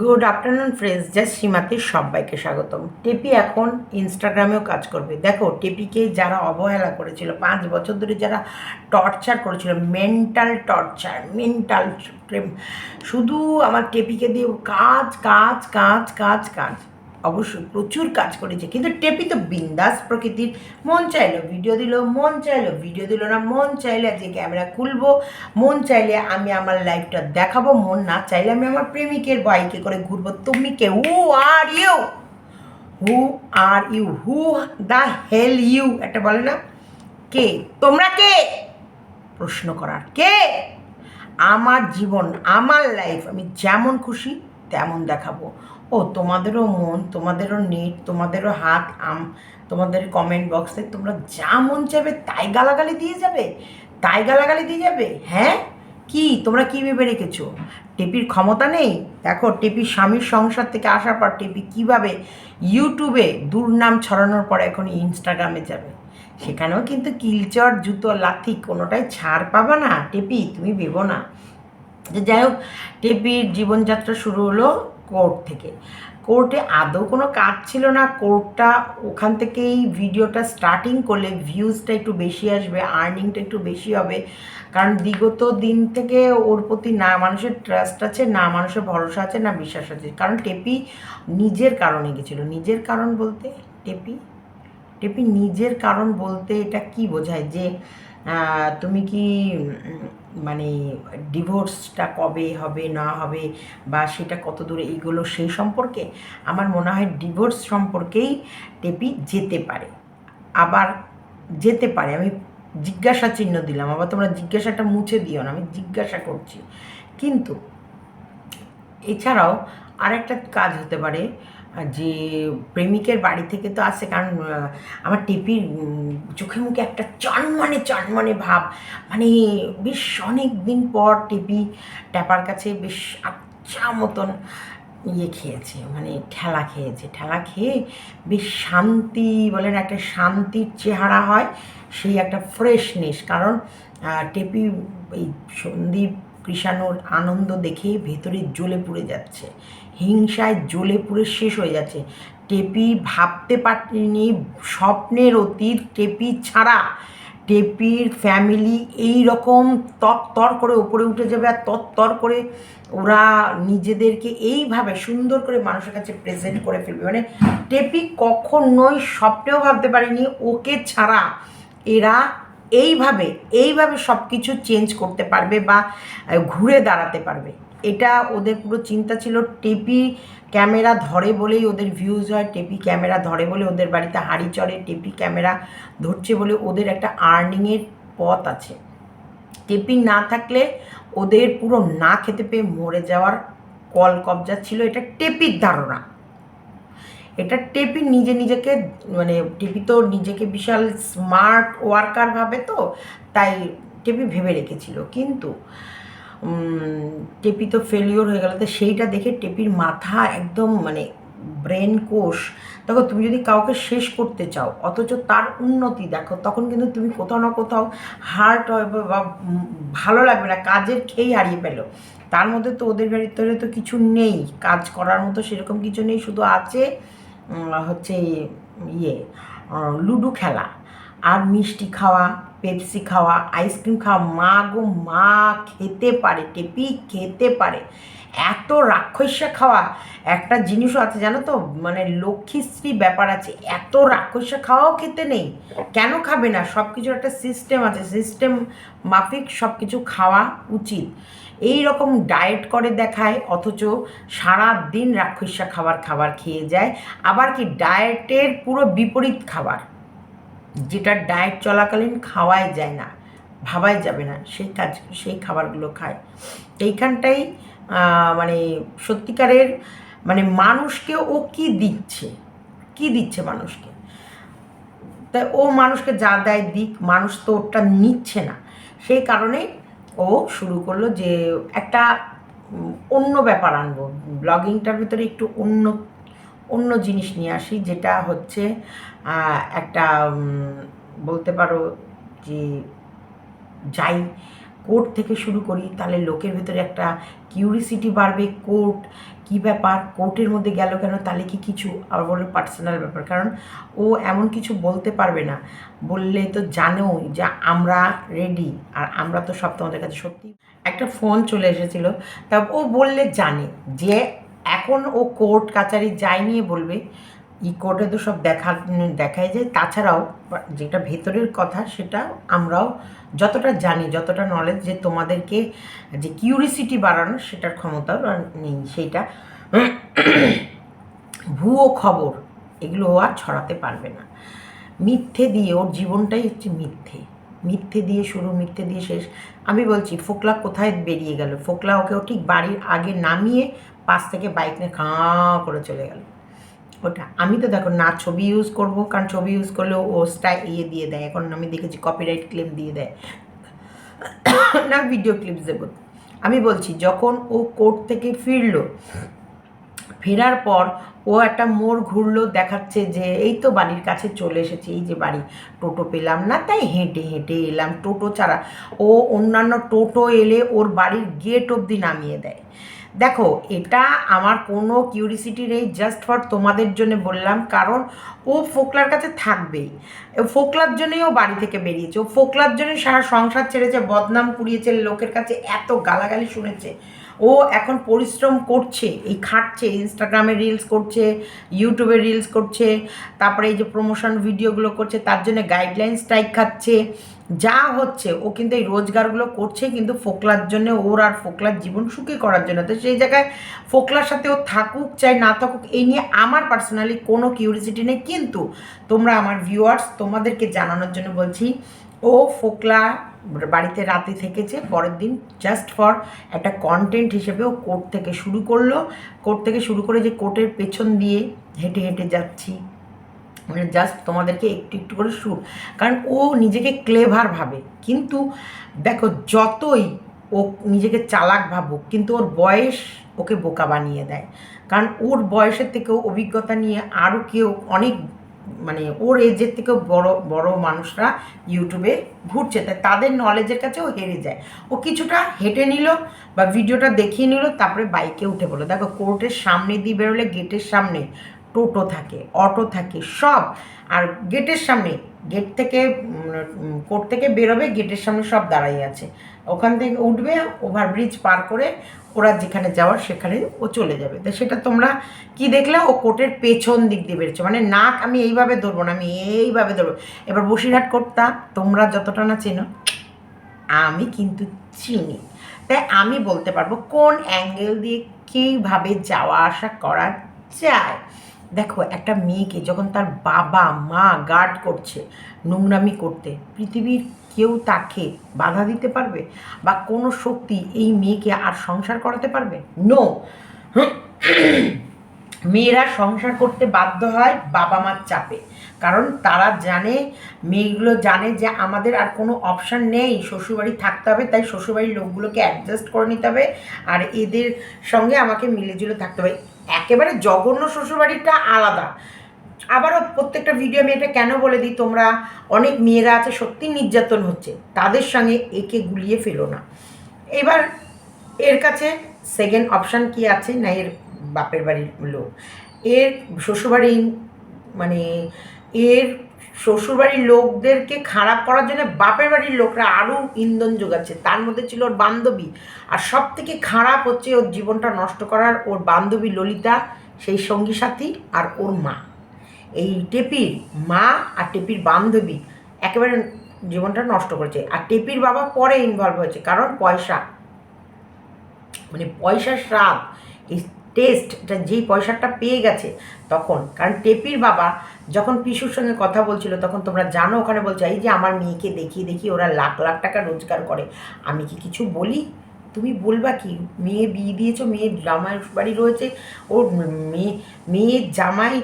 Good afternoon friends just সীমাতে সবাইকে স্বাগতম। টেপি এখন ইনস্টাগ্রামেও কাজ করবে। দেখো টেপিকে যারা অবহেলা করেছিল, পাঁচ বছর ধরে যারা টর্চার করেছিল মেন্টাল টর্চার মেন্টাল শুধু আমার টেপিকে দিয়ে কাজ কাজ কাজ কাজ কাজ। অবশ্যই প্রচুর কাজ করেছে। কিন্তু টেপি তো বিন্দাস প্রকৃতির। মন চাইলো ভিডিও দিল, মন চাইলো ভিডিও দিল না, মন চাইলে যে ক্যামেরা খুলবো, মন চাইলে আমি আমার লাইফটা দেখাবো, মন না চাইলে আমি আমার প্রেমিকের বাইকে করে ঘুরবো। তুমি কে? Who are you who are you who the hell you একটা বলে না? কে? তোমরা কে? প্রশ্ন করার কে? আমার জীবন, আমার লাইফ আমি যেমন খুশি তেমন দেখাবো। ও, তোমাদেরও মন, তোমাদেরও নেট, তোমাদেরও হাত, আম, তোমাদের কমেন্ট বক্সে তোমরা যা মন চাইবে তাই গালাগালি দিয়ে যাবে? তাই গালাগালি দিয়ে যাবে? হ্যাঁ? কি? তোমরা কি ভেবে রেখেছো? টেপির ক্ষমতা নেই? দেখো টেপির স্বামীর সংসার থেকে আসার পর টেপি কীভাবে ইউটিউবে দুর্নাম ছড়ানোর পর এখন ইনস্টাগ্রামে যাবে? সেখানেও কিন্তু কিলচর, জুতো, লাথি কোনোটাই ছাড় পাবা না। টেপি, তুমি ভেবো না। যে যাই হোক, টেপির জীবনযাত্রা শুরু হলো। কোর্ট থেকে। কোর্টে আদৌ কোনো কাজ ছিল না। কোর্টটা ওখান থেকেই ভিডিওটা স্টার্টিং করলে ভিউজটা একটু বেশি আসবে আর্নিংটা একটু বেশি হবে। কারণ বিগত দিন থেকে ওর প্রতি না মানুষের ট্রাস্ট আছে, না মানুষের ভরসা আছে, না বিশ্বাস আছে। কারণ টেপি নিজের কারণে গেছিল। নিজের কারণ বলতে টেপি? টেপি নিজের কারণ বলতে এটা কি বোঝায়? যে তুমি কি মানে ডিভোর্সটা কবে হবে, না হবে, বা সেটা কত দূরে এগুলো সেই সম্পর্কে আমার মনে হয় ডিভোর্স সম্পর্কেই টেপি যেতে পারে। আবার যেতে পারে, আমি জিজ্ঞাসা চিহ্ন দিলাম, আবার তোমরা জিজ্ঞাসাটা মুছে দিও না, আমি জিজ্ঞাসা করছি। কিন্তু এছাড়াও আরেকটা কাজ হতে পারে যে প্রেমিকের বাড়ি থেকে তো আসে, কারণ আমার টেপির চোখে মুখে একটা চনমনে চনমনে ভাব। মানে বেশ অনেক দিন পর টেপি ট্যাপার কাছে বেশ আচ্ছা মতন ইয়ে খেয়েছে মানে ঠেলা খেয়েছে। ঠেলা খেয়ে বেশ শান্তি বলেন, একটা শান্তির চেহারা হয়, সেই একটা ফ্রেশনেস কারণ টেপি, এই সন্দীপ কৃষাণুর আনন্দ দেখে ভেতরে জ্বলে পুড়ে যাচ্ছে। হিংসায় জ্বলে পুড়ে শেষ হয়ে যাচ্ছে। টেপি ভাবতে পারেনি, স্বপ্নের অতীত টেপি ছাড়া। টেপির ফ্যামিলি এই রকম তর করে ওপরে উঠে যাবে আর তর করে ওরা নিজেদেরকে এইভাবে সুন্দর করে মানুষের কাছে প্রেজেন্ট করে ফেলবে। মানে টেপি কখনোই স্বপ্নেও ভাবতে পারেনি, ওকে ছাড়া। এরা এইভাবে এইভাবে সব কিছু চেঞ্জ করতে পারবে বা ঘুরে দাঁড়াতে পারবে। এটা ওদের পুরো চিন্তা ছিল। টেপি ক্যামেরা ধরে বলেই ওদের ভিউজ হয়, টেপি ক্যামেরা ধরে বলে ওদের বাড়িতে হাড়ি চড়ে, টেপি ক্যামেরা ধরছে বলে ওদের একটা আর্নিংয়ের পথ আছে। টেপি না থাকলে ওদের পুরো না খেতে পেয়ে মরে যাওয়ার কল কবজা ছিল। এটা টেপির ধারণা। এটা টেপি নিজে নিজেকে মানে টেপি তো নিজেকে বিশাল স্মার্ট ওয়ার্কার ভাবে তো, তাই টেপি ভেবে রেখেছিল। কিন্তু টেপি তো ফেলিওর হয়ে গেল, তো সেইটা দেখে টেপির মাথা একদম মানে ব্রেন কোষ। দেখো, তুমি যদি কাউকে শেষ করতে চাও, অথচ তার উন্নতি দেখো, তখন কিন্তু তুমি কোথাও না কোথাও হার্ট হবে বা ভালো লাগবে না, কাজের খেয়েই হারিয়ে পেল তার মধ্যে তো ওদের ভিতরে তো কিছু নেই, কাজ করার মতো সেরকম কিছু নেই, শুধু আছে হচ্ছে ইয়ে লুডো খেলা। আর মিষ্টি খাওয়া, পেপসি খাওয়া, আইসক্রিম খাওয়া, মা গো, মা খেতে পারে, টেপি খেতে পারে। এত রাক্ষসা খাওয়া। একটা জিনিসও আছে, জানো তো? মানে লক্ষ্মীশ্রী ব্যাপার আছে, এত রাক্ষসা খাওয়াও খেতে নেই। কেন খাবে না? সব কিছুর একটা সিস্টেম আছে সিস্টেম মাফিক সব কিছু খাওয়া উচিত। এই রকম ডায়েট করে দেখায়, অথচ সারা দিন রাক্ষসা খাবার খাবার খেয়ে যায়। আবার কি ডায়েটের পুরো বিপরীত খাবার? যেটা ডায়েট চলাকালীন খাওয়াই যায় না, ভাবাই যাবে না, সেই কাজ, সেই খাবারগুলো খায়। এইখানটাই মানে সত্যিকারের মানে মানুষকে ও কি দিচ্ছে? কি দিচ্ছে মানুষকে? তাই ও মানুষকে যা দেয় দিক, মানুষ তো ওটা নিচ্ছে না। সেই কারণে ও শুরু করল যে একটা অন্য ব্যাপার আনব। ব্লগিংটার ভিতরে একটু অন্য অন্য জিনিস নিয়ে আসি, যেটা হচ্ছে একটা বলতে পারো যে যাই কোর্ট থেকে শুরু করি, তাহলে লোকের ভেতরে একটা কিউরিসিটি বাড়বে, কোর্ট কী ব্যাপার, কোর্টের মধ্যে গেল কেন, তাহলে কি কিছু? আবার বলল পার্সোনাল ব্যাপার, কারণ ও এমন কিছু বলতে পারবে না। বললে তো জানেও যে আমরা রেডি আর আমরা তো সব তোমাদের কাছে সত্যি। একটা ফোন চলে এসেছিল, তা ও বললে জানে যে এখন ও কোর্ট কাচারি নিয়ে বলবে ই কোর্টে তো সব দেখা, দেখাই যায়। তাছাড়াও যেটা ভেতরের কথা, সেটা আমরাও যতটা জানি, যতটা নলেজ যে তোমাদেরকে যে কিউরিসিটি বাড়ানো সেটার ক্ষমতা নেই, সেইটা ভুয়ো খবর, এগুলো আর ছড়াতে পারবে না। মিথ্যে দিয়ে, ওর জীবনটাই হচ্ছে মিথ্যে। মিথ্যে দিয়ে শুরু, মিথ্যে দিয়ে শেষ। আমি বলছি, ফোকলা কোথায় বেরিয়ে গেল? ফোকলা ওকেও ঠিক বাড়ির আগে নামিয়ে পাশ থেকে বাইক নিয়ে খাঁ করে চলে গেল। ওটা। আমি তো দেখো না ছবি ইউজ করব, কারণ ছবি ইউজ করলেও ও স্টাই ইয়ে দিয়ে দেয়। এখন আমি দেখেছি কপিরাইট ক্লেম দিয়ে দেয়। না ভিডিও ক্লিপস দেবো। আমি বলছি, যখন ও কোর্ট থেকে ফিরলো, ফেরার পর ও একটা মোড় ঘুরলো, দেখাচ্ছে যে এই তো বাড়ির কাছে চলে এসেছে, এই যে বাড়ি। টোটো পেলাম না, তাই হেঁটে হেঁটে এলাম। টোটো ছাড়া ও অন্যান্য টোটো এলে ওর বাড়ির গেট অবধি নামিয়ে দেয়। দেখো, এটা আমার কোনো কিউরিসিটি নেই জাস্ট ফর তোমাদের জন্য বললাম, কারণ ও ফোকলার কাছে থাকবেই। ফোকলার জন্যই ও বাড়ি থেকে বেরিয়েছে, ও ফোকলার জন্যই সারা সংসার ছেড়েছে, বদনাম কুড়িয়েছে, লোকের কাছে এত গালাগালি শুনেছে। ও এখন পরিশ্রম করছে, এই খাটছে ইনস্টাগ্রামে রিলস করছে ইউটিউবে রিলস করছে, তারপরে এই যে প্রমোশন ভিডিওগুলো করছে, তার জন্য গাইডলাইন স্ট্রাইক খাচ্ছে। যা হচ্ছে, ও কিন্তু এই রোজগারগুলো করছে কিন্তু ফোকলার জন্য, ওর আর ফোকলার জীবন সুখী করার জন্য। তো সেই জায়গায় ফোকলার সাথে ও থাকুক, চাই না থাকুক, এই নিয়ে আমার পার্সোনালি কোনো কিউরিসিটি নেই। কিন্তু তোমরা আমার ভিউয়ার্স তোমাদেরকে জানানোর জন্য বলছি, ও ফোকলা বাড়িতে রাতে থেকেছে, পরের দিন জাস্ট ফর একটা কন্টেন্ট হিসেবে ও কোর্ট থেকে শুরু করল। কোর্ট থেকে শুরু করে যে কোর্টের পেছন দিয়ে হেঁটে হেঁটে যাচ্ছি মানে জাস্ট তোমাদেরকে একটু একটু করে শুট কারণ ও নিজেকে ক্লেভার ভাবে। কিন্তু দেখো, যতই ও নিজেকে চালাক ভাবুক, কিন্তু ওর বয়স ওকে বোকা বানিয়ে দেয়। কারণ ওর বয়সের থেকেও অভিজ্ঞতা নিয়ে আরও কেউ অনেক মানে ওর এজের থেকেও বড় বড় মানুষরা ইউটিউবে ঘুরছে। তাই তাদের নলেজের কাছেও হেরে যায়। ও কিছুটা হেঁটে নিল বা ভিডিওটা দেখিয়ে নিল, তারপরে বাইকে উঠে পড়ল। দেখো কোর্টের সামনে দিয়ে বেরোলে গেটের সামনে। টোটো থাকে, অটো থাকে, সব। আর গেটের সামনে, গেট থেকে কোর্ট থেকে বেরোবে, গেটের সামনে সব দাঁড়াই আছে। ওখান থেকে উঠবে ওভারব্রিজ পার করে ওরা যেখানে যাওয়ার সেখানে ও চলে যাবে। তো সেটা তোমরা কি দেখলে? ও কোর্টের পেছন দিক দিয়ে বেরোচ্ছে। মানে নাক আমি এইভাবে ধরবো না, আমি এইভাবে ধরবো। এবার বসিরহাট করতাম তোমরা যতটা না চেনো, আমি কিন্তু চিনি। তাই আমি বলতে পারব কোন অ্যাঙ্গেল দিয়ে কীভাবে যাওয়া আসা করা যায়। দেখো, একটা মেয়েকে যখন তার বাবা, মা গার্ড করছে নোংরামি করতে, পৃথিবীর কেউ তাকে বাধা দিতে পারবে? বা কোনো শক্তি এই মেয়েকে আর সংসার করাতে পারবে? নো মেয়েরা সংসার করতে বাধ্য হয় বাবা মার চাপে। কারণ তারা জানে, মেয়েগুলো জানে যে আমাদের আর কোনো অপশান নেই। শ্বশুরবাড়ি থাকতে হবে, তাই শ্বশুরবাড়ির লোকগুলোকে অ্যাডজাস্ট করে নিতে হবে। আর এদের সঙ্গে আমাকে মিলেজুলে থাকতে হবে। একেবারে জঘন্য শ্বশুরবাড়িটা আলাদা। আবারও প্রত্যেকটা ভিডিও আমি এটা কেন বলে দিই, তোমরা অনেক মেয়েরা আছে সত্যি নির্যাতন হচ্ছে, তাদের সঙ্গে একে গুলিয়ে ফেলো না। এবার এর কাছে সেকেন্ড অপশান কি আছে? না, এর বাপের বাড়ির লোক। এর শ্বশুরবাড়ি মানে এর শ্বশুরবাড়ির লোকদেরকে খারাপ করার জন্য বাপের বাড়ির লোকরা আরও ইন্ধন যোগাচ্ছে। তার মধ্যে ছিল ওর বান্ধবী। আর সব থেকে খারাপ হচ্ছে ওর জীবনটা নষ্ট করার ওর বান্ধবী ললিতা, সেই সঙ্গী সাথী আর ওর মা। এই টেপির মা আর টেপির বান্ধবী একেবারে জীবনটা নষ্ট করেছে। আর টেপির বাবা পরে ইনভলভ হয়েছে। কারণ পয়সা। মানে পয়সার স্বাদ এই টেস্ট যেই পয়সাটা পেয়ে গেছে তখন। কারণ টেপির বাবা যখন পিসুর সঙ্গে কথা বলছিল, তখন তোমরা জানো ওখানে বলছে, এই যে আমার মেয়েকে দেখিয়ে দেখি ওরা লাখ লাখ টাকা রোজগার করে। আমি কি কিছু বলি? তুমি বলবা কি? মেয়ে বিয়ে দিয়েছ, মেয়ের জামাই বাড়ি রয়েছে, ওর মেয়ে, মেয়ের জামাই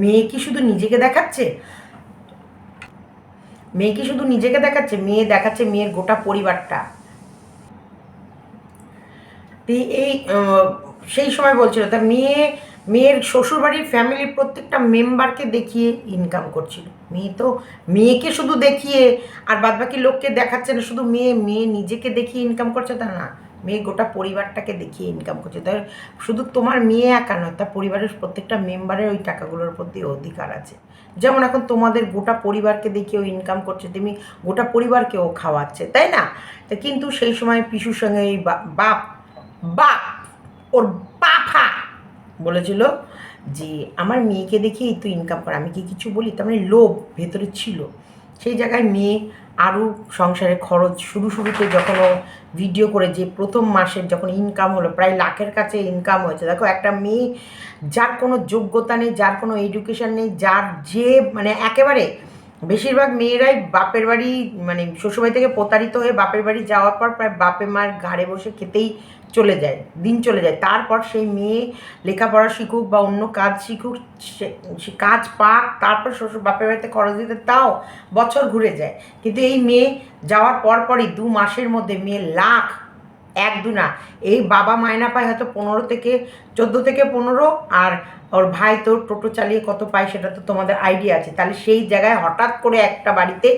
মেয়ে কি শুধু নিজেকে দেখাচ্ছে? মেয়ে কি শুধু নিজেকে দেখাচ্ছে? মেয়ে দেখাচ্ছে মেয়ের গোটা পরিবারটা। এই সেই সময় বলছিল, তা মেয়ে, মেয়ের শ্বশুরবাড়ির ফ্যামিলির প্রত্যেকটা মেম্বারকে দেখিয়ে ইনকাম করছিল। মেয়ে তো, মেয়েকে শুধু দেখিয়ে, আর বাদবাকি লোককে দেখাচ্ছে না, শুধু মেয়ে মেয়ে নিজেকে দেখিয়ে ইনকাম করছে তা না। মেয়ে গোটা পরিবারটাকে দেখিয়ে ইনকাম করছে। তাই শুধু তোমার মেয়ে একা নয়, তার পরিবারের প্রত্যেকটা মেম্বারের ওই টাকাগুলোর প্রতি অধিকার আছে। যেমন এখন তোমাদের গোটা পরিবারকে দেখিয়েও ইনকাম করছে তুমি গোটা পরিবারকেও খাওয়াচ্ছে, তাই না? কিন্তু সেই সময় পিসুর সঙ্গে এই বাপ বাপ ওর বাফা বলেছিল যে, আমার মেয়েকে দেখেই তুই ইনকাম কর। আমি কি কিছু বলি? তার মানে লোভ ভেতরে ছিল। সেই জায়গায় মেয়ে আরও সংসারে খরচ শুরু শুরুতে যখন ও ভিডিও করে যে, প্রথম মাসের যখন ইনকাম হলো, প্রায় লাখের কাছে ইনকাম হয়েছে। দেখো, একটা মেয়ে যার কোনো যোগ্যতা নেই, যার কোনো এডুকেশন নেই, যার যে মানে একেবারে বেশিরভাগ মেয়েরাই বাপের বাড়ি মানে শ্বশুরবাড়ি থেকে প্রতারিত হয়ে বাপের বাড়ি যাওয়ার পর প্রায় বাপে মার ঘাড়ে বসে খেতেই চলে যায়, দিন চলে যায়। তারপর সেই মেয়ে লেখাপড়া শিখুক বা অন্য কাজ শিখুক, সে- কাজ পাক, তারপর শ্বশুর বাপের বাড়িতে খরচ দিতে তাও বছর ঘুরে যায়। কিন্তু এই মেয়ে যাওয়ার পর পরই দু মাসের মধ্যে মেয়ে লাখ, এক দু না এই বাবা মায়না পায় হয়তো পনেরো থেকে চোদ্দ থেকে পনেরো আর ওর ভাই তো টোটো চালিয়ে কত পায় সেটা তো তোমাদের আইডিয়া আছে। তাহলে সেই জায়গায় হঠাৎ করে একটা বাড়িতে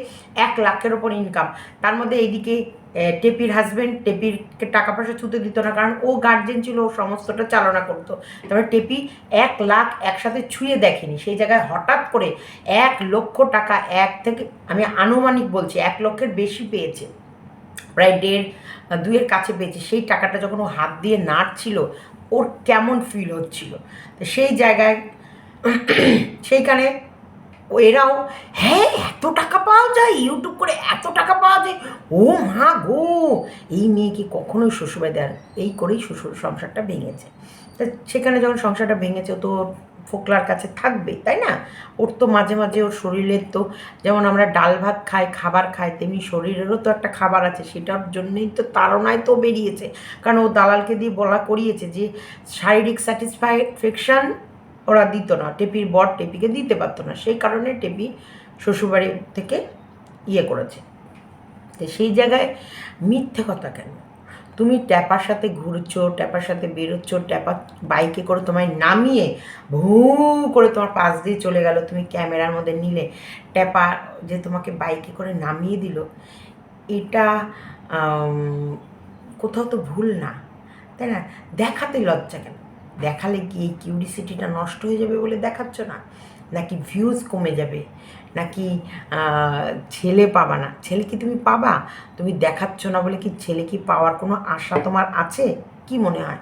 এক লাখের ওপর ইনকাম তার মধ্যে এইদিকে টেপির হাজব্যান্ড টেপিরকে টাকা পয়সা ছুতে দিত না, কারণ ও গার্জেন ছিল, ও সমস্তটা চালনা করতো। তারপরে টেপি এক লাখ একসাথে ছুঁয়ে দেখেনি। সেই জায়গায় হঠাৎ করে এক লক্ষ টাকা, এক থেকে, আমি আনুমানিক বলছি, এক লক্ষের বেশি পেয়েছে। প্রায় দেড়, দুইয়ের কাছে পেয়েছে। সেই টাকাটা যখন ও হাত দিয়ে নাড়ছিল ওর কেমন ফিল হচ্ছিল। তো সেই জায়গায় সেইখানে এরাও হ্যাঁ এত টাকা পাওয়া যায় ইউটিউব করে এত টাকা পাওয়া যায়। ও মা গো, এই মেয়েকে কখনোই শ্বশুরবাড়ি দেয় এই করেই শ্বশুর সংসারটা ভেঙেছে। তা সেখানে যখন সংসারটা ভেঙেছে, তো ফোকলার কাছে থাকবে, তাই না? ওর তো মাঝে মাঝে ওর শরীরের তো, যেমন আমরা ডাল ভাত খাই, খাবার খাই, তেমনি শরীরেরও তো একটা খাবার আছে, সেটার জন্যই তো তাড়নায় তো বেরিয়েছে। কারণ ও দালালকে দিয়ে বলা করিয়েছে যে, শারীরিক স্যাটিসফ্যাকশান ওরা দিত না, টেপির বর টেপিকে দিতে পারতো না, সেই কারণে টেপি শ্বশুরবাড়ি থেকে ইয়ে করেছে। তো সেই জায়গায় মিথ্যে কথা কেন? তুমি ট্যাপার সাথে ঘুরছো, ট্যাপার সাথে বেরোচ্ছ ট্যাপা বাইকে করে তোমায় নামিয়ে ভু করে তোমার পাশ দিয়ে চলে গেল, তুমি ক্যামেরার মধ্যে নিলে। ট্যাপা যে তোমাকে বাইকে করে নামিয়ে দিল, এটা কোথাও তো ভুল না, তাই না? দেখাতে লজ্জা কেন? দেখালে কি এই কিউরিসিটিটা নষ্ট হয়ে যাবে বলে দেখাচ্ছ না? নাকি ভিউজ কমে যাবে? নাকি ছেলে পাবা না? ছেলে কি তুমি পাবা? তুমি দেখাচ্ছ না বলে কি ছেলে কি পাওয়ার কোনো আশা তোমার আছে? কি মনে হয়?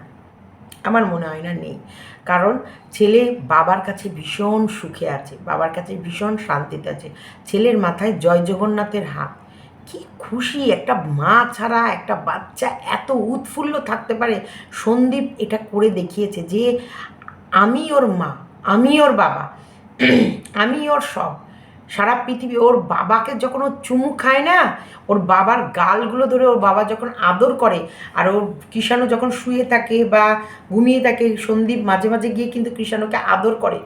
আমার মনে হয় না, নেই। কারণ ছেলে বাবার কাছে ভীষণ সুখে আছে, বাবার কাছে ভীষণ শান্তিতে আছে। ছেলের মাথায় জয় জগন্নাথের হাত। কি খুশি একটা মা ছাড়া একটা বাচ্চা এত উৎফুল্ল থাকতে পারে। সন্দীপ এটা করে দেখিয়েছে যে, আমি ওর মা, আমি ওর বাবা, আমি ওর সব। সারা পৃথিবী, ওর বাবাকে যখন ও চুমু খায় না, ওর বাবার গালগুলো ধরে ওর বাবা যখন আদর করে, আর ওর কৃষাণু যখন শুয়ে থাকে বা ঘুমিয়ে থাকে, সন্দীপ মাঝে মাঝে গিয়ে কিন্তু কৃষাণুকে আদর করে।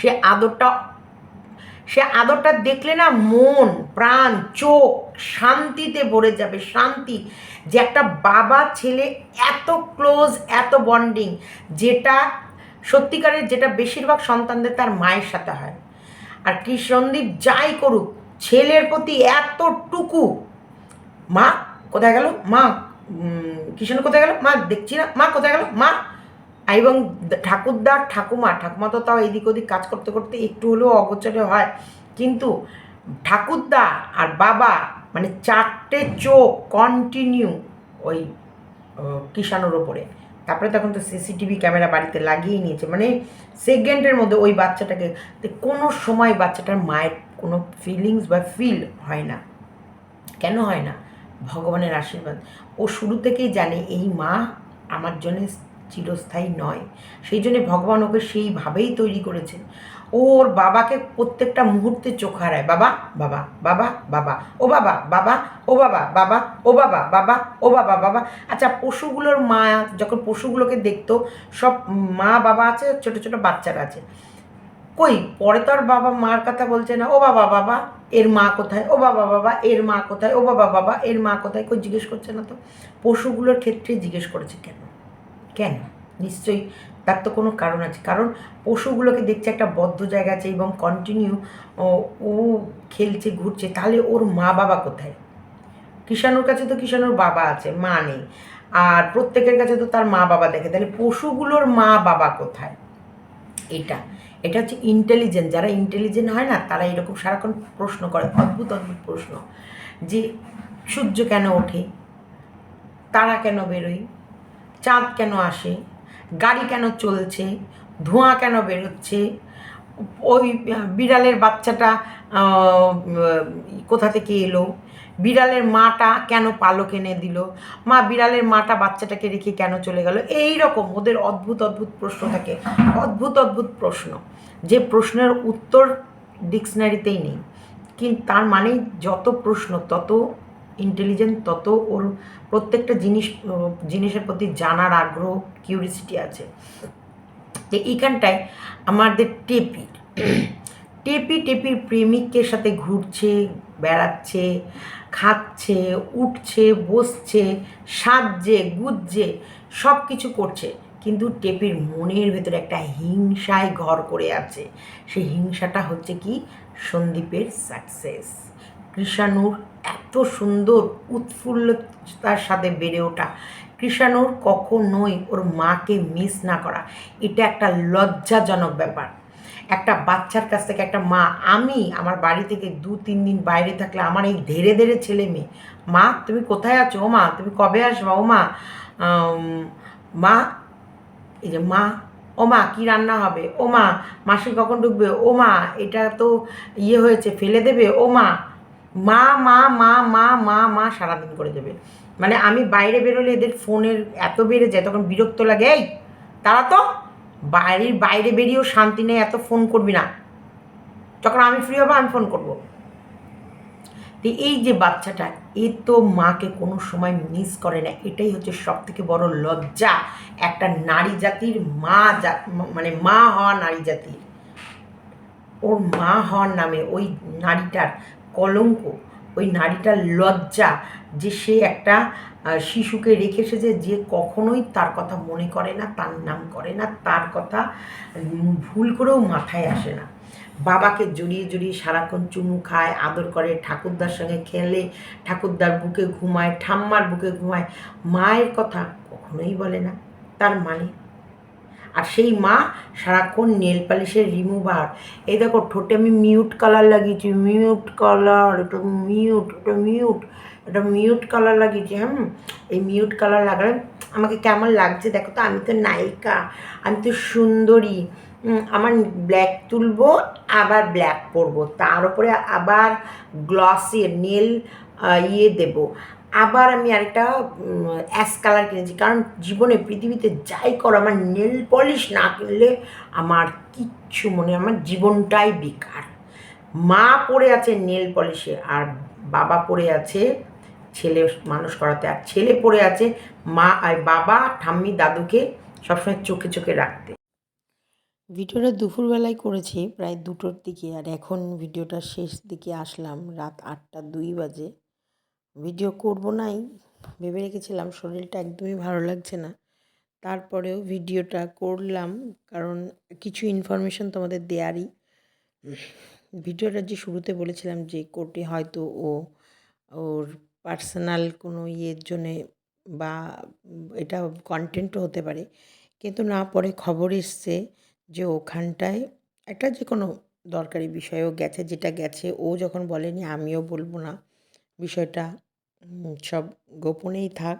সে আদরটা সে আদরটা দেখলে না মন, প্রাণ, চোখ শান্তিতে ভরে যাবে, শান্তি। যে একটা বাবা ছেলে এত ক্লোজ, এত বন্ডিং, যেটা সত্যিকারের যেটা বেশিরভাগ সন্তানদের তার মায়ের সাথে হয়। আর সন্দীপ যাই করুক, ছেলের প্রতি এতটুকু, মা কোথায় গেল? মা কিষাণ কোথায় গেল? মা, দেখছি না। মা কোথায় গেল? মা। এবং ঠাকুরদার ঠাকুমা ঠাকুমা তো তাও এদিক ওদিক কাজ করতে করতে একটু হলেও অগোচরে হয়। কিন্তু ঠাকুরদা আর বাবা মানে চারটে চোখ কন্টিনিউ ওই কিষাণুর ওপরে। তারপরে তখন তো সিসিটিভি ক্যামেরা বাড়িতে লাগিয়ে নিয়েছে। মানে সেকেন্ডের মধ্যে ওই বাচ্চাটাকে কোনো সময় বাচ্চাটার মায়ের কোনো ফিলিংস বা ফিল হয় না। কেন হয় না? ভগবানের আশীর্বাদ। ও শুরু থেকেই জানে এই মা আমার জন্য চিরস্থায়ী নয়। সেই জন্য ভগবান ওকে সেইভাবেই তৈরি করেছে ওর বাবাকে প্রত্যেকটা মুহূর্তে চোখ হারায়। বাবা বাবা বাবা বাবা, ও বাবা বাবা, ও বাবা বাবা, ও বাবা বাবা, ও বাবা বাবা। আচ্ছা পশুগুলোর মা যখন পশুগুলোকে দেখতো, সব মা, বাবা আছে, ছোট ছোট বাচ্চারা আছে। কই, পরে তো আর বাবা মার কথা বলছে না। ও বাবা বাবা, এর মা কোথায়? ও বাবা বাবা, এর মা কোথায়? ও বাবা বাবা, এর মা কোথায়? কই, জিজ্ঞেস করছে না তো? পশুগুলোর ক্ষেত্রে জিজ্ঞেস করেছে কেন? কেন? নিশ্চয়ই তার তো কোনো কারণ আছে। কারণ পশুগুলোকে দেখছে একটা বদ্ধ জায়গা আছে এবং কন্টিনিউ ও খেলছে, ঘুরছে, তাহলে ওর মা বাবা কোথায়? কিষাণুর কাছে তো কিষাণুর বাবা আছে, মা নেই। আর প্রত্যেকের কাছে তো তার মা বাবা দেখে। তাহলে পশুগুলোর মা বাবা কোথায়? এটা এটা হচ্ছে ইন্টেলিজেন্ট যারা ইন্টেলিজেন্ট হয় না, তারা এরকম সারাক্ষণ প্রশ্ন করে, অদ্ভুত অদ্ভুত প্রশ্ন। যে সূর্য কেন ওঠে? তারা কেন বেরোয়? চাঁদ কেন আসে? গাড়ি কেন চলছে? ধোঁয়া কেন বেরোচ্ছে? ওই বিড়ালের বাচ্চাটা কোথা থেকে এলো? বিড়ালের মাটা কেন পালক এনে দিল? মা, বিড়ালের মাটা বাচ্চাটাকে রেখে কেন চলে গেল? এই রকম ওদের অদ্ভুত অদ্ভুত প্রশ্ন থাকে। অদ্ভুত অদ্ভুত প্রশ্ন। যে প্রশ্নের উত্তর ডিকশনারিতেই নেই। কিন্তু তার মানে যত প্রশ্ন, তত ইন্টেলিজেন্ট তত ওর প্রত্যেকটা জিনিস, জিনিসের প্রতি জানার আগ্রহ কিউরিসিটি আছে। তো এইখানটায় আমাদের টেপি। টেপি, টেপির প্রেমিকের সাথে ঘুরছে, বেড়াচ্ছে, খাচ্ছে, উঠছে, বসছে, সাজছে, গুজছে সব কিছু করছে। কিন্তু টেপির মনের ভেতরে একটা হিংসায় ঘর করে আছে। সেই হিংসাটা হচ্ছে কি? সন্দীপের সাকসেস কৃষাণুর এত সুন্দর উৎফুল্লতার সাথে বেড়ে ওঠা। কৃষাণুর কখনোই ওর মাকে মিস না করা। এটা একটা লজ্জাজনক ব্যাপার। একটা বাচ্চার কাছ থেকে একটা মা, আমি আমার বাড়ি থেকে দু, তিন দিন বাইরে থাকলে আমার এই ধীরে ধীরে ছেলে মেয়ে। মা, তুমি কোথায় আছো? ও মা, তুমি কবে আসবা? ও মা মা, এই যে মা, ও মা, কী রান্না হবে? ও মা, মাসি কখন ঢুকবে? ও মা, এটা তো ইয়ে হয়েছে, ফেলে দেবে? ও মা মা মা মা মা মা মা সারাদিন করে দেবে। মানে আমি বাইরে বেরোলে এদের ফোনের এত বেড়ে যায়, তখন বিরক্ত লাগে, এই তারা তো বাড়ির বাইরে বেরিয়েও শান্তি নেই, এত ফোন করবি না। যখন আমি ফ্রি হব, আমি ফোন করব। তো এই যে বাচ্চাটা, এ তো মাকে কোনো সময় মিস করে না। এটাই হচ্ছে সব থেকে বড় লজ্জা। একটা নারী জাতির মা মানে মা হওয়া নারী জাতির। ওর মা হওয়ার নামে ওই নারীটার কলঙ্ক, ওই নারীটার লজ্জা যে সে একটা শিশুকে রেখে এসেছে যে কখনোই তার কথা মনে করে না, তার নাম করে না, তার কথা ভুল করেও মাথায় আসে না। বাবাকে জড়িয়ে জড়িয়ে সারাক্ষণ চুমু খায়, আদর করে, ঠাকুরদার সঙ্গে খেলে, ঠাকুরদার বুকে ঘুমায়, ঠাম্মার বুকে ঘুমায়, মায়ের কথা কখনোই বলে না। তার মানে আর সেই মা সারাক্ষণ নেল পালিশের রিমুভার এই দেখো, ঠোঁটে আমি মিউট কালার লাগিয়েছি। মিউট কালার এটা মিউট এটা মিউট এটা মিউট কালার লাগিয়েছি হ্যাঁ এই মিউট কালার লাগালে আমাকে কেমন লাগছে দেখো তো, আমি তো নায়িকা, আমি তো সুন্দরী আমার ব্ল্যাক তুলবো, আবার ব্ল্যাক পরবো। তার উপরে আবার গ্লসের নেল ইয়ে দেবো। আবার আমি আরেকটা অ্যাশ কালার কিনেছি। কারণ জীবনে পৃথিবীতে যাই করো, আমার নেল পলিশ না কিনলে আমার কিচ্ছু মনে, আমার জীবনটাই বেকার। মা পড়ে আছে নেল পলিশে আর বাবা পড়ে আছে, ছেলে মানুষ করাতে, আর ছেলে পড়ে আছে মা আর বাবা, ঠাম্মি, দাদুকে সবসময় চোখে চোখে রাখতে। ভিডিওটা দুপুরবেলায় করেছি, প্রায় দুটোর দিকে, আর এখন ভিডিওটা শেষ দিকে আসলাম, রাত আটটা দুই বাজে। ভিডিও করব নাই, ভেবে রেখেছিলাম শরীরটা একদমই ভালো লাগছে না। তারপরেও ভিডিওটা করলাম, কারণ কিছু ইনফরমেশন তোমাদের দেয়ারই। ভিডিওটা যে শুরুতে বলেছিলাম যে কোর্টে হয়তো ও, ওর পার্সোনাল কোনো ইয়ের জন্যে বা এটা কন্টেন্টও হতে পারে। কিন্তু না, পরে খবর এসছে যে ওখানটায় একটা যে কোনো দরকারি বিষয়েও গেছে, যেটা গেছে ও যখন বলেনি, আমিও বলব না। বিষয়টা সব গোপনেই থাক।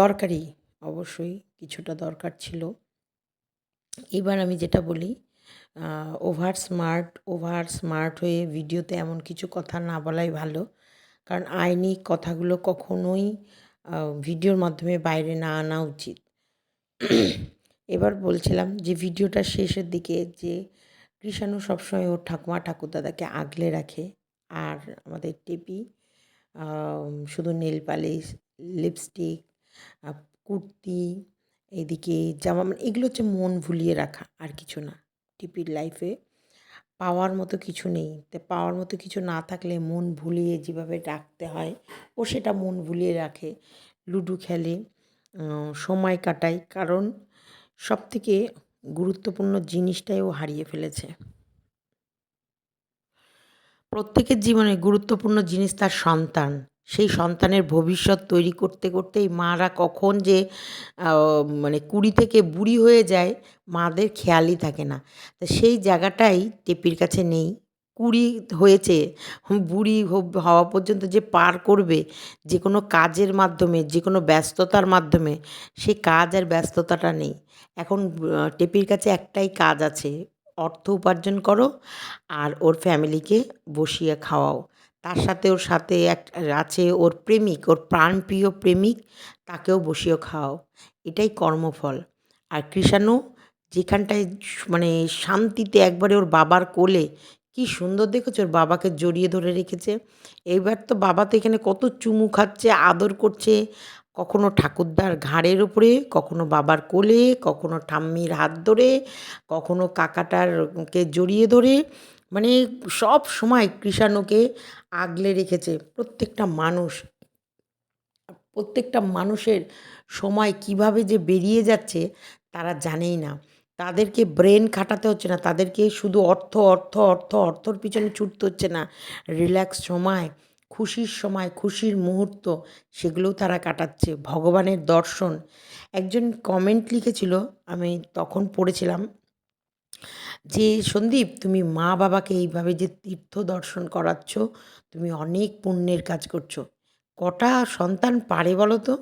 দরকারি অবশ্যই, কিছুটা দরকার ছিল। এবার আমি যেটা বলি ওভার স্মার্ট ওভার স্মার্ট হয়ে ভিডিওতে এমন কিছু কথা না বলাই ভালো। কারণ আইনি কথাগুলো কখনোই ভিডিওর মাধ্যমে বাইরে না আনা উচিত। এবার বলছিলাম যে, ভিডিওটা শেষের দিকে যে, কৃষাণু সবসময় ওর ঠাকুমা, ঠাকুরদাদাকে আগলে রাখে। আর আমাদের টেপি শুধু নেল পালিশ লিপস্টিক কুর্তি এদিকে জামা মানে এগুলো হচ্ছে মন ভুলিয়ে রাখা, আর কিছু না। টিপির লাইফে পাওয়ার মতো কিছু নেই। তো পাওয়ার মতো কিছু না থাকলে মন ভুলিয়ে যেভাবে রাখতে হয়, ও সেটা মন ভুলিয়ে রাখে। লুডো খেলে সময় কাটায়, কারণ সব থেকে গুরুত্বপূর্ণ জিনিসটাই ও হারিয়ে ফেলেছে। প্রত্যেকের জীবনে গুরুত্বপূর্ণ জিনিস তার সন্তান। সেই সন্তানের ভবিষ্যৎ তৈরি করতে করতেই মারা কখন যে মানে কুড়ি থেকে বুড়ি হয়ে যায়, মাদের খেয়ালই থাকে না। তা সেই জায়গাটাই টেপির কাছে নেই। কুড়ি হয়েছে, বুড়ি হওয়া পর্যন্ত যে পার করবে, যে কোনো কাজের মাধ্যমে, যে কোনো ব্যস্ততার মাধ্যমে সেই কাজ আর ব্যস্ততাটা নেই। এখন টেপির কাছে একটাই কাজ আছে অর্থ উপার্জন করো আর ওর ফ্যামিলিকে বসিয়ে খাওয়াও। তার সাথে ওর সাথে এক আছে ওর প্রেমিক, ওর প্রাণপ্রিয় প্রেমিক, তাকেও বসিয়ে খাওয়াও। এটাই কর্মফল। আর কৃষাণু, যেখানটায় মানে শান্তিতে একবারে ওর বাবার কোলে কি সুন্দর দেখেছ? ওর বাবাকে জড়িয়ে ধরে রেখেছে। এইবার তো বাবা তো এখানে কত চুমু খাচ্ছে, আদর করছে কখনো ঠাকুরদার ঘাড়ের উপরে, কখনো বাবার কোলে, কখনো ঠাম্মির হাত ধরে, কখনো কাকাটার কে জড়িয়ে ধরে মানে সব সময় কৃষাণুকে আগলে রেখেছে। প্রত্যেকটা মানুষ, প্রত্যেকটা মানুষের সময় কীভাবে যে বেরিয়ে যাচ্ছে তারা জানেই না। তাদেরকে ব্রেন খাটাতে হচ্ছে না, তাদেরকে শুধু অর্থ অর্থ অর্থ, অর্থর পিছনে ছুটতে হচ্ছে না। রিল্যাক্স সময় খুশির সময়, খুশির মুহূর্ত, সেগুলোও তারা কাটাচ্ছে। ভগবানের দর্শন। একজন কমেন্ট লিখেছিল, আমি তখন পড়েছিলাম, যে, সন্দীপ, তুমি মা বাবাকে এইভাবে যে তীর্থ দর্শন করাচ্ছ, তুমি অনেক পুণ্যের কাজ করছ। কটা সন্তান পারে বলো তো?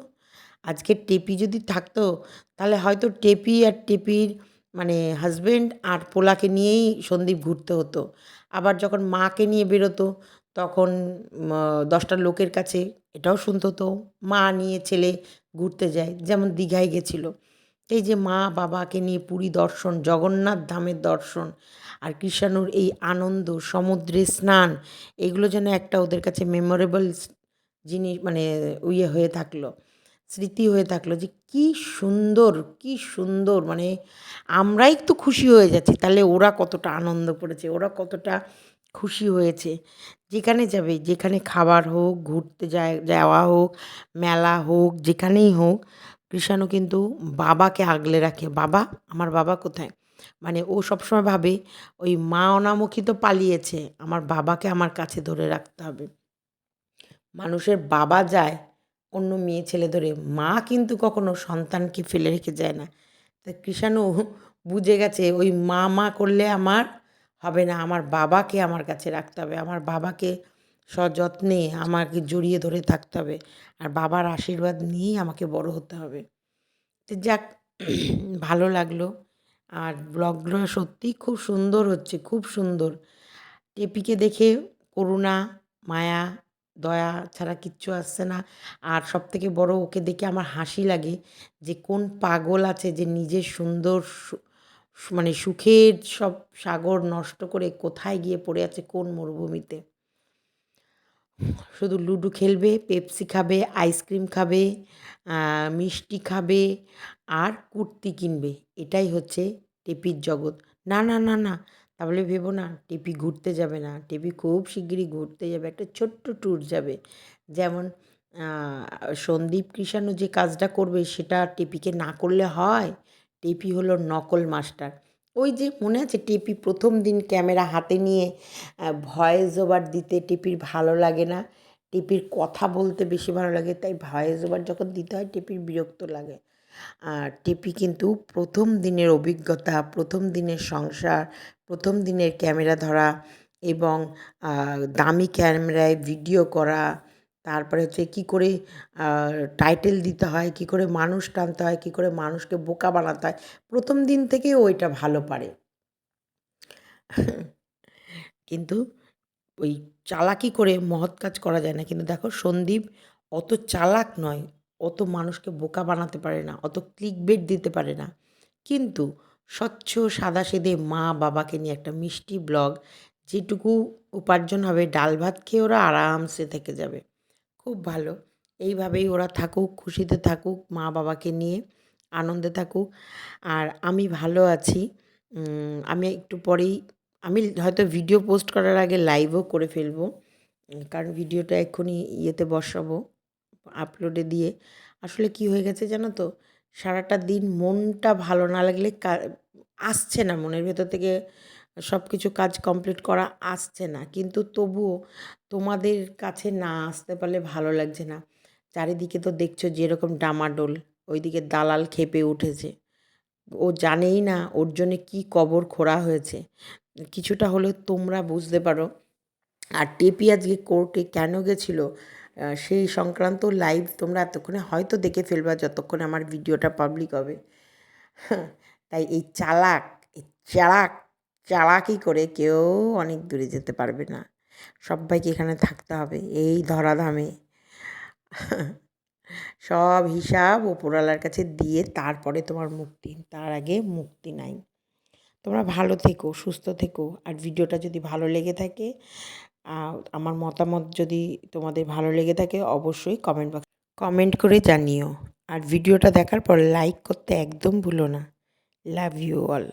আজকে টেপি যদি থাকতো, তাহলে হয়তো টেপি আর টেপির মানে হাজবেন্ড আর পোলাকে নিয়েই সন্দীপ ঘুরতে হতো। আবার যখন মাকে নিয়ে বেরোতো তখন দশটা লোকের কাছে এটাও শুনতো তো, মা নিয়ে ছেলে ঘুরতে যায়, যেমন দীঘায় গেছিল। এই যে মা বাবাকে নিয়ে পুরী দর্শন, জগন্নাথ ধামের দর্শন আর কৃষাণুর এই আনন্দ, সমুদ্রে স্নান, এগুলো যেন একটা ওদের কাছে মেমোরেবল জিনিস মানে ইয়ে হয়ে থাকল, স্মৃতি হয়ে থাকল যে কি সুন্দর কি সুন্দর মানে আমরাই তো খুশি হয়ে যাচ্ছি। তাহলে ওরা কতটা আনন্দ করেছে, ওরা কতটা খুশি হয়েছে। যেখানে যাবে, যেখানে খাবার হোক, ঘুরতে যাওয়া হোক, মেলা হোক, যেখানেই হোক কৃষাণু কিন্তু বাবাকে আগলে রাখে। বাবা, আমার বাবা কোথায়? মানে ও সবসময় ভাবে, ওই মা অনামুখী তো পালিয়েছে, আমার বাবাকে আমার কাছে ধরে রাখতে হবে। মানুষের বাবা যায় অন্য মেয়ে, ছেলে ধরে। মা কিন্তু কখনো সন্তানকে ফেলে রেখে যায় না। তা কৃষাণু বুঝে গেছে, ওই মা মা করলে আমার হবে না, আমার বাবাকে আমার কাছে রাখতে হবে, আমার বাবাকে সযত্নে আমাকে জড়িয়ে ধরে থাকতে হবে, আর বাবার আশীর্বাদ নিয়েই আমাকে বড় হতে হবে। তো যাক, ভালো লাগল, আর ব্লগগুলো সত্যিই খুব সুন্দর হচ্ছে, খুব সুন্দর। টেপিকে দেখে করুণা, মায়া, দয়া ছাড়া কিচ্ছু আসছে না, আর সব থেকে বড় ওকে দেখে আমার হাসি লাগে যে কোন পাগল আছে যে নিজের সুন্দর মানে সুখের সব সাগর নষ্ট করে কোথায় গিয়ে পড়ে আছে কোন মরুভূমিতে? শুধু লুডো খেলবে, পেপসি খাবে, আইসক্রিম খাবে মিষ্টি খাবে, আর কুর্তি কিনবে। এটাই হচ্ছে টেপির জগৎ। না না না না, তাহলে ভেবো না, টেপি ঘুরতে যাবে না। টেপি খুব শিগগিরই ঘুরতে যাবে, একটা ছোট্ট ট্যুর যাবে। যেমন সন্দীপ কৃষাণু যে কাজটা করবে, সেটা টেপিকে না করলে হয়? টেপি হলো নকল মাস্টার। ওই যে মনে আছে টেপি প্রথম দিন ক্যামেরা হাতে নিয়ে ভয়েস ওভার দিতে টেপির ভালো লাগে না। টেপির কথা বলতে বেশি ভালো লাগে, তাই ভয়েস ওভার যখন দিতে হয় টেপির বিরক্ত লাগে। আর টেপি কিন্তু প্রথম দিনের অভিজ্ঞতা, প্রথম দিনের সংসার, প্রথম দিনের ক্যামেরা ধরা এবং দামি ক্যামেরায় ভিডিও করা তারপরে হচ্ছে কী করে টাইটেল দিতে হয়, কী করে মানুষ টানতে হয়, কী করে মানুষকে বোকা বানাতে হয়, প্রথম দিন থেকে ওইটা ভালো পারে। কিন্তু ওই চালাকি করে মহৎ কাজ করা যায় না। কিন্তু দেখো সন্দীপ অত চালাক নয়, অত মানুষকে বোকা বানাতে পারে না, অত ক্লিক বেট দিতে পারে না। কিন্তু স্বচ্ছ সাদাসিধে মা বাবাকে নিয়ে একটা মিষ্টি ব্লগ যেটুকু উপার্জন হবে, ডাল ভাত খেয়ে ওরা আরামসে থেকে যাবে। খুব ভালো। এইভাবেই ওরা থাকুক, খুশিতে থাকুক, মা বাবাকে নিয়ে আনন্দে থাকুক। আর আমি ভালো আছি। আমি একটু পরেই, আমি হয়তো ভিডিও পোস্ট করার আগে লাইভও করে ফেলব। কারণ ভিডিওটা এক্ষুনি ইয়েতে বসাবো, আপলোডে দিয়ে। আসলে কি হয়ে গেছে জানো তো? সারাটা দিন মনটা ভালো না লাগলে আসছে না মনের ভেতর থেকে। সব কিছু কাজ কমপ্লিট করা আসছে না। কিন্তু তবুও তোমাদের কাছে না আসতে পারলে ভালো লাগছে না। চারিদিকে তো দেখছ যেরকম ডামাডোল, ওইদিকে দালাল খেপে উঠেছে। ও জানেই না ওর জন্যে কী কবর খোঁড়া হয়েছে। কিছুটা হলেও তোমরা বুঝতে পারো। আর টেপি আজকে কোর্টে কেন গেছিল? সেই সংক্রান্ত লাইভ তোমরা এতক্ষণে হয়তো দেখে ফেলবা যতক্ষণে আমার ভিডিওটা পাবলিক হবে। তাই এই চালাক এই চালাক চালাকি করে কেউ অনেক দূরে যেতে পারবে না। সবাইকে এখানে থাকতে হবে, এই ধরাধামে। সব হিসাব ওপরওয়ালার কাছে দিয়ে তারপরে তোমার মুক্তি, তার আগে মুক্তি নাই। তোমরা ভালো থেকো, সুস্থ থেকো। আর ভিডিওটা যদি ভালো লেগে থাকে আমার মতামত যদি তোমাদের ভালো লেগে থাকে, অবশ্যই কমেন্ট বক্স কমেন্ট করে জানিও। আর ভিডিওটা দেখার পর লাইক করতে একদম ভুলো না। Love you all